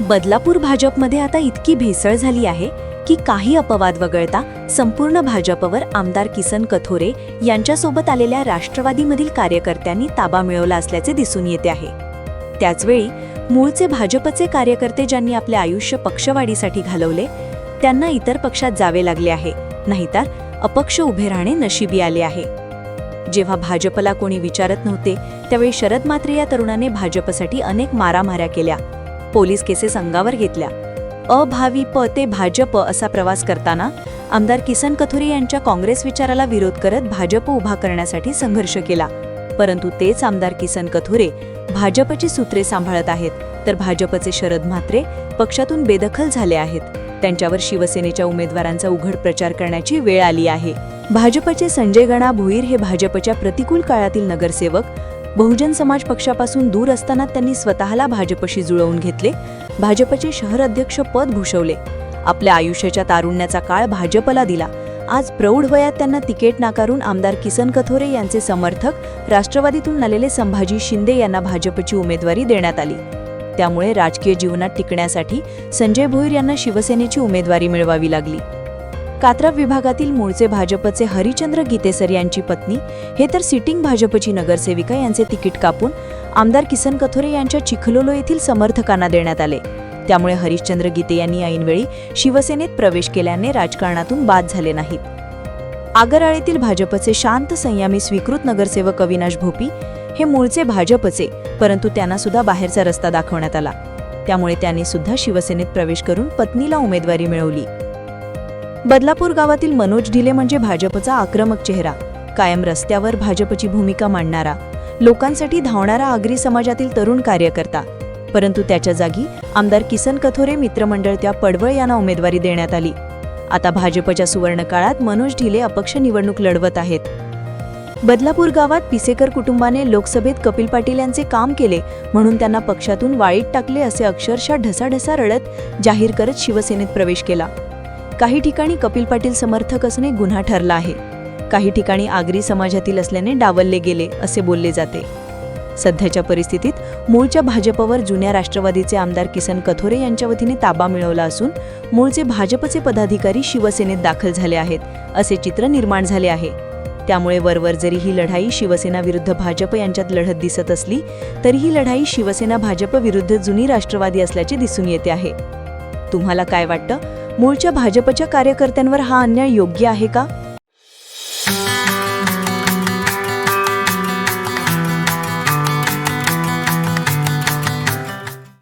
बदलापूर भाजपमध्ये आता इतकी भेसळ झाली आहे की काही अपवाद वगळता संपूर्ण भाजपवर आमदार किसन कथोरे यांच्यासोबत आलेल्या राष्ट्रवादीमधील कार्यकर्त्यांनी ताबा मिळवला असल्याचे दिसून येते आहे. त्याचवेळी मूळचे भाजपचे कार्यकर्ते ज्यांनी आपले आयुष्य पक्षवाढीसाठी घालवले त्यांना इतर पक्षात जावे लागले आहे नाहीतर अपक्ष उभे राहणे नशिबी आले आहे. जेव्हा भाजपला कोणी विचारत नव्हते त्यावेळी शरद मात्रे या तरुणाने भाजपसाठी अनेक मारामाऱ्या केल्या. पोलीस केसेस अंगावर घेतल्या. अभावी प ते भाजप असा प्रवास करताना आमदार किसन कथोरे यांच्या काँग्रेस विचाराला विरोध करत भाजप उभा करण्यासाठी संघर्ष केला. परंतु तेच आमदार किसन कथोरे भाजपची सूत्रे सांभाळत आहेत. तर भाजपचे शरद म्हात्रे पक्षातून बेदखल झाले आहेत. त्यांच्यावर शिवसेनेच्या उमेदवारांचा उघड प्रचार करण्याची वेळ आली आहे. भाजपचे संजय गणा भोईर हे भाजपच्या प्रतिकूल काळातील नगरसेवक बहुजन समाज पक्षापासून दूर असताना त्यांनी स्वतःला भाजपशी जुळवून घेतले. भाजपचे शहर अध्यक्ष पद भूषवले. आपल्या आयुष्याच्या तारुण्याचा काळ भाजपला दिला. आज प्रौढ वयात त्यांना तिकीट नाकारून आमदार किसन कथोरे यांचे समर्थक राष्ट्रवादीतून आलेले संभाजी शिंदे यांना भाजपची उमेदवारी देण्यात आली. त्यामुळे राजकीय जीवनात टिकण्यासाठी संजय भोईर यांना शिवसेनेची उमेदवारी मिळवावी लागली. कात्रा विभागातील मूळचे भाजपचे हरिचंद्र गीतेसर यांची पत्नी हे तर सिटिंग भाजपची नगरसेविका यांचे तिकीट कापून आमदार किसन कथोरे यांच्या चिखलोलो येथील समर्थकांना देण्यात आले. त्यामुळे हरिश्चंद्र गीते यांनी ऐनवेळी शिवसेनेत प्रवेश केल्याने राजकारणातून बाद झाले नाहीत. आगराळेतील भाजपचे शांत संयमी स्वीकृत नगरसेवक अविनाश भोपी हे मूळचे भाजपचे परंतु त्यांना सुद्धा बाहेरचा रस्ता दाखवण्यात आला. त्यामुळे त्यांनी सुद्धा शिवसेनेत प्रवेश करून पत्नीला उमेदवारी मिळवली. बदलापूर गावातील मनोज ढिले म्हणजे भाजपचा आक्रमक चेहरा. कायम रस्त्यावर भाजपची भूमिका मांडणारा. लोकांसाठी धावणारा आगरी समाजातील तरुण कार्यकर्ता. परंतु त्याच्या जागी आमदार किसन कथोरे मित्रमंडळ त्या पडवळ यांना उमेदवारी देण्यात आली. आता भाजपच्या सुवर्णकाळात मनोज ढिले अपक्ष निवडणूक लढवत आहेत. बदलापूर गावात पिसेकर कुटुंबाने लोकसभेत कपिल पाटील यांचे काम केले म्हणून त्यांना पक्षातून वाळीत टाकले असे अक्षरशः ढसाढसा रडत जाहीर करत शिवसेनेत प्रवेश केला. काही ठिकाणी कपिल पाटील समर्थक असणे गुन्हा ठरला आहे. काही ठिकाणी आगरी समाजातील असल्याने डावलले गेले असे बोलले जाते. सध्याच्या परिस्थितीत मूळच्या भाजपवर जुन्या राष्ट्रवादीचे आमदार किसन कथोरे यांच्या वतीने ताबा मिळवला असून मूळचे भाजपचे पदाधिकारी शिवसेनेत दाखल झाले आहेत असे चित्र निर्माण झाले आहे. त्यामुळे वरवर जरी ही लढाई शिवसेना विरुद्ध भाजप यांच्यात लढत दिसत असली तरी ही लढाई शिवसेना भाजप विरुद्ध जुनी राष्ट्रवादी असल्याचे दिसून येते आहे. तुम्हाला काय वाटतं? मूळच्या भाजपच्या कार्यकर्त्यांवर हा अन्याय योग्य आहे का?